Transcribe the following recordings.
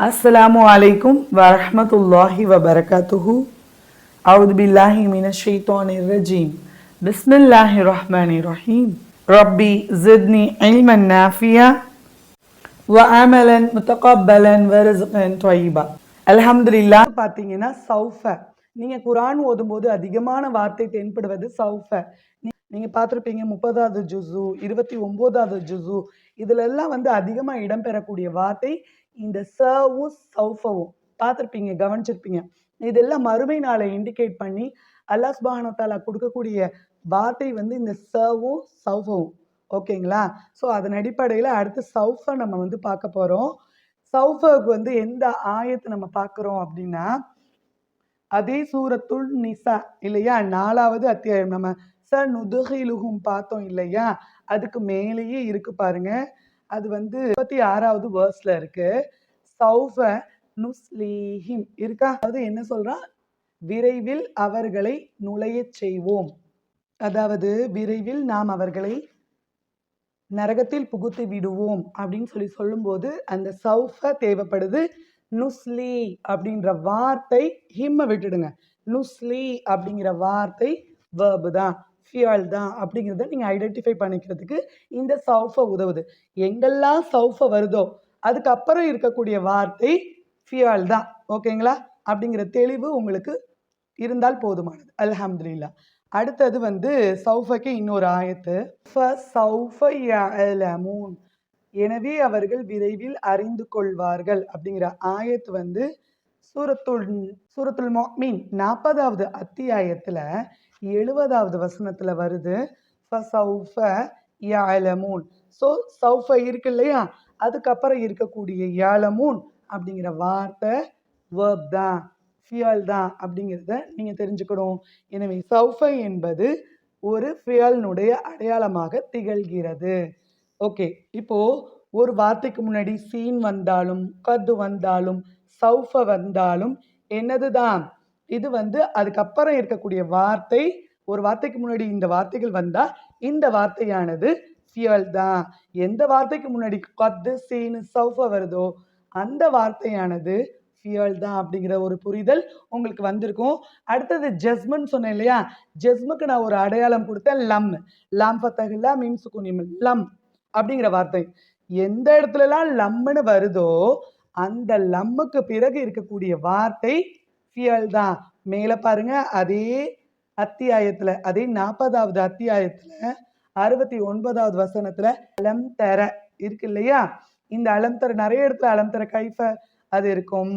அஸ்லாம் வலைக்கும் வரமத்துல்லாஹி வபரகாத்துஹு அவுது பில்லாஹி மின ஷெய்தானி ரஜீம் பிஸ்மில்லாஹி ரஹ்மானி ரஹீம் ரப்பி ஜித்னி இல்மன் நாஃபியா வ அமலன் முத்தகப்பலன் வரசுகன் தொய்பா அலஹம்துல்லா பார்த்தீங்கன்னா சௌஃப நீங்கள் குரான் ஓதும்போது அதிகமான வார்த்தை தென்படுவது சௌஃப நீங்கள் பார்த்துருப்பீங்க முப்பதாவது ஜுசு இருபத்தி ஒம்போதாவது ஜுசு இதிலெல்லாம் வந்து அதிகமாக இடம்பெறக்கூடிய வார்த்தை இந்த சவும் சௌஃபவும் பார்த்துருப்பீங்க கவனிச்சிருப்பீங்க. இதெல்லாம் மறுமை நாளை இண்டிகேட் பண்ணி அல்லாஸ் சுப்ஹானஹு கொடுக்கக்கூடிய வார்த்தை வந்து இந்த சவும் சௌஃபவும். ஓகேங்களா? ஸோ அதன் அடிப்படையில் அடுத்து சௌஃபை நம்ம வந்து பார்க்க போகிறோம் சௌஃபுக்கு வந்து எந்த ஆயத்தை நம்ம பார்க்குறோம் அப்படின்னா அதே சூரத்துல் நிசா இல்லையா? நாலாவது அத்தியாயம். நம்ம ச நுதுகிலுகும் பார்த்தோம் இல்லையா? அதுக்கு மேலேயே இருக்கு பாருங்க. அது வந்து முப்பத்தி ஆறாவது வேர்ஸ்ல இருக்கு. சௌஃப நுஸ்லீஹிம் இருக்கா? அதாவது என்ன சொல்றான் விரைவில் அவர்களை நுழையச் செய்வோம். அதாவது விரைவில் நாம் அவர்களை நரகத்தில் புகுத்து விடுவோம் அப்படின்னு சொல்லி சொல்லும்போது அந்த சௌஃப தேவைப்படுது. நுஸ்லி அப்படின்ற வார்த்தை ஹிம்ம விட்டுடுங்க. நுஸ்லி அப்படிங்கிற வார்த்தை வேர்பு தான். ஃபியல் தான் அப்படிங்கிறத நீங்கள் ஐடென்டிஃபை பண்ணிக்கிறதுக்கு இந்த சவுஃபை உதவுது. எங்கெல்லாம் சவுஃபை வருதோ அதுக்கப்புறம் இருக்கக்கூடிய வார்த்தை ஃபியால் தான். ஓகேங்களா? அப்படிங்கிற தெளிவு உங்களுக்கு இருந்தால் போதுமானது. அல்ஹம்துலில்லா. அடுத்தது வந்து சௌஃபக்கு இன்னொரு ஆயத்து. ஃபஸௌஃப எனவே அவர்கள் விரைவில் அறிந்து கொள்வார்கள் அப்படிங்கிற ஆயத்து வந்து சூரத்துல் சூரத்துல் மீன் நாற்பதாவது அத்தியாயத்தில் எழுபதாவது வசனத்தில் வருது ஃபஸௌஃப யஅலமூன். ஸோ சௌஃப இருக்கு இல்லையா? அதுக்கப்புறம் இருக்கக்கூடிய யாலமூன் அப்படிங்கிற வார்த்தை வேர்ப் தான் ஃபியல் தான் அப்படிங்கிறத நீங்கள் தெரிஞ்சுக்கணும். எனவே சௌஃபை என்பது ஒரு ஃபியல்னுடைய அடையாளமாக திகழ்கிறது. ஓகே இப்போ ஒரு வார்த்தைக்கு முன்னாடி சீன் வந்தாலும் கது வந்தாலும் சௌஃப வந்தாலும் என்னது தான் இது வந்து அதுக்கப்புறம் இருக்கக்கூடிய வார்த்தை ஒரு வார்த்தைக்கு முன்னாடி இந்த வார்த்தைகள் வந்தா இந்த வார்த்தையானது ஃபியல் தான். எந்த வார்த்தைக்கு முன்னாடி கத்து சீனு சௌஃப வருதோ அந்த வார்த்தையானது ஃபியல் தான் அப்படிங்கிற ஒரு புரிதல் உங்களுக்கு வந்திருக்கும். அடுத்தது ஜஸ்மன் சொன்னேன் இல்லையா? ஜஸ்முக்கு நான் ஒரு அடையாளம் கொடுத்தேன் லம் லம் ஃபத்தஹில்லா மீம் சுகுனிம் லம் அப்படிங்கிற வார்த்தை. எந்த இடத்துலலாம் லம்முன்னு வருதோ அந்த லம்முக்கு பிறகு இருக்கக்கூடிய வார்த்தை ஃபியல் தான். மேலே பாருங்க அதே அத்தியாயத்தில் அதே நாற்பதாவது அத்தியாயத்தில் அறுபத்தி ஒன்பதாவது வசனத்தில் அலம் தர இருக்கு இல்லையா? இந்த அலம் தர நிறைய இடத்துல அலம் தர கைஃப அது இருக்கும்.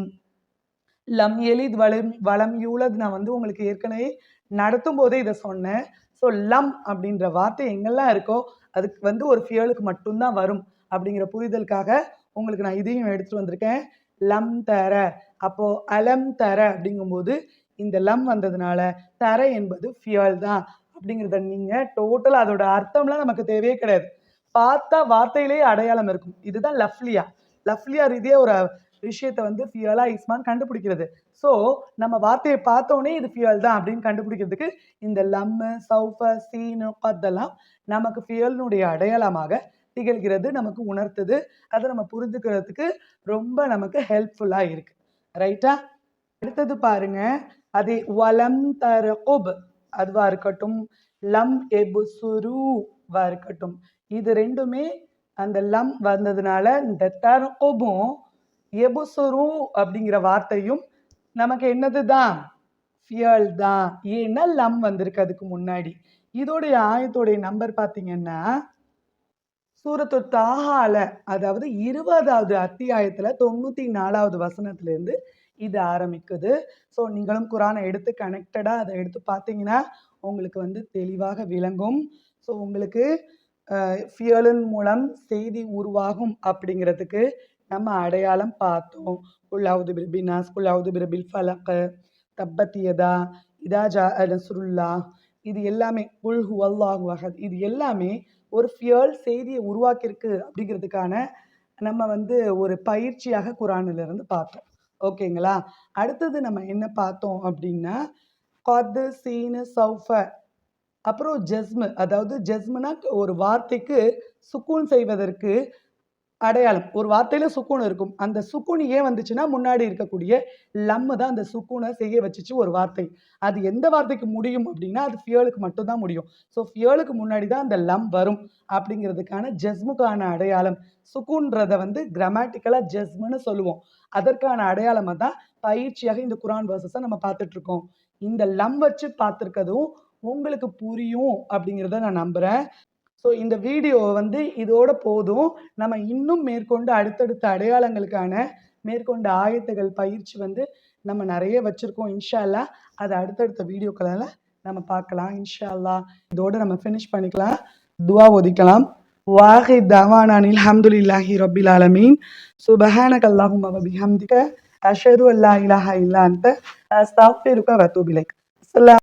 லம் எலித் வளம் வளம் யூலத் நான் வந்து உங்களுக்கு ஏற்கனவே நடத்தும் போதே இதை சொன்னேன். ஸோ லம் அப்படின்ற வார்த்தை எங்கெல்லாம் இருக்கோ அதுக்கு வந்து ஒரு ஃபியலுக்கு மட்டும்தான் வரும். அப்படிங்கிற புரிதலுக்காக உங்களுக்கு நான் இதையும் எடுத்துட்டு வந்திருக்கேன். லம் தர. அப்போ அலம் தர அப்படிங்கும்போது இந்த லம் வந்ததுனால தர என்பது ஃபியல் தான். அப்படிங்கிறத நீங்க டோட்டல் அதோட அர்த்தம்லாம் நமக்கு தேவையே கிடையாது. பார்த்தா வார்த்தையிலேயே அடையாளம் இருக்கும். இதுதான் லஃப்லியா. லஃப்லியா ரீதியா ஒரு விஷயத்தை வந்து ஃபியலா இஸ்மான் கண்டுபிடிக்கிறது. ஸோ நம்ம வார்த்தையை பார்த்தோன்னே இது ஃபியல் தான் அப்படின்னு கண்டுபிடிக்கிறதுக்கு இந்த லம்மு சௌஃப சீனு கத்தெல்லாம் நமக்கு ஃபியல்னுடைய அடையாளமாக திகழ்கிறது நமக்கு உணர்த்துது. அதை நம்ம புரிஞ்சுக்கிறதுக்கு ரொம்ப நமக்கு ஹெல்ப்ஃபுல்லாக இருக்கு. ரைட்டா அடுத்தது பாருங்க. அது வலம் தரகுப் அதுவா இருக்கட்டும். லம் எபு சுருவா இருக்கட்டும். இது ரெண்டுமே அந்த லம் வந்ததுனால இந்த தரகுபும் எபுசுரு அப்படிங்கிற வார்த்தையும் நமக்கு என்னது தான்? ஃபியல் தான். ஏன்னா லம் வந்திருக்கு அதுக்கு முன்னாடி. இதோடைய ஆயத்தோடைய நம்பர் பார்த்தீங்கன்னா சூரத்து தாகால அதாவது இருபதாவது அத்தியாயத்துல தொண்ணூத்தி நாலாவது வசனத்துலேருந்து இது ஆரம்பிக்குது. ஸோ நீங்களும் குரானை எடுத்து கனெக்டடா அதை எடுத்து பார்த்தீங்கன்னா உங்களுக்கு வந்து தெளிவாக விளங்கும். ஸோ உங்களுக்கு ஃபியலின் மூலம் செய்தி உருவாகும் அப்படிங்கிறதுக்கு நம்ம அடையாளம் பார்த்தோம். குல்லாவுது பிர்பின் நாஸ் குல்லாவுது பிரபில் ஃபலக்கு தப்பத்தியதா இதா ஜா நசுருல்லா இது எல்லாமே குல் ஹுவல்லாஹு இது எல்லாமே ஒரு ஃபியல் செய்தியை உருவாக்கியிருக்கு அப்படிங்கிறதுக்கான நம்ம வந்து ஒரு பயிற்சியாக குரானில் இருந்து பார்த்தோம். ஓகேங்களா? அடுத்தது நம்ம என்ன பார்த்தோம் அப்படின்னா கது சீனு சௌஃப அப்புறம் ஜஸ்மு. அதாவது ஜஸ்முனா ஒரு வார்த்தைக்கு சுக்கூன் செய்வதற்கு அடையாளம். ஒரு வார்த்தையில சுக்கூன் இருக்கும். அந்த சுக்குன் ஏன் வந்துச்சுன்னா முன்னாடி இருக்கக்கூடிய லம்மு தான் அந்த சுக்கூனை செய்ய வச்சுச்சு ஒரு வார்த்தை. அது எந்த வார்த்தைக்கு முடியும் அப்படின்னா அது ஃபியலுக்கு மட்டும்தான் முடியும். ஸோ ஃபியலுக்கு முன்னாடி தான் அந்த லம் வரும் அப்படிங்கிறதுக்கான ஜஸ்முக்கான அடையாளம். சுக்குன்றத வந்து கிராமட்டிக்கலாக ஜஸ்முன்னு சொல்லுவோம். அதற்கான அடையாளமாக தான் பயிற்சியாக இந்த குரான் வேர்சஸை நம்ம பார்த்துட்டு இருக்கோம் இந்த லம் வச்சு பார்த்துருக்கதும் உங்களுக்கு புரியும் அப்படிங்கிறத நான் நம்புகிறேன் ஸோ இந்த வீடியோ வந்து இதோட போதும். நம்ம இன்னும் மேற்கொண்டு அடுத்தடுத்த அடையாளங்களுக்கான மேற்கொண்ட ஆயத்துகள் பயிற்சி வந்து நம்ம நிறைய வச்சுருக்கோம். இன்ஷா அல்லாஹ் அதை அடுத்தடுத்த வீடியோக்களால் நம்ம பார்க்கலாம். இன்ஷா அல்லாஹ் இதோட நம்ம ஃபினிஷ் பண்ணிக்கலாம். துவா ஒதிக்கலாம். வாஹி தவானானில் அல்ஹம்துலில்லாஹி ரபில் ஆலமீன். சுபஹானக அல்லாஹும்ம வ பிஹம்திக. அஷ்ஹது அல்லா இலாஹா இல்லான்ட்டு அன்த. அஸ்தக்ஃபிருக வ அத்தூபு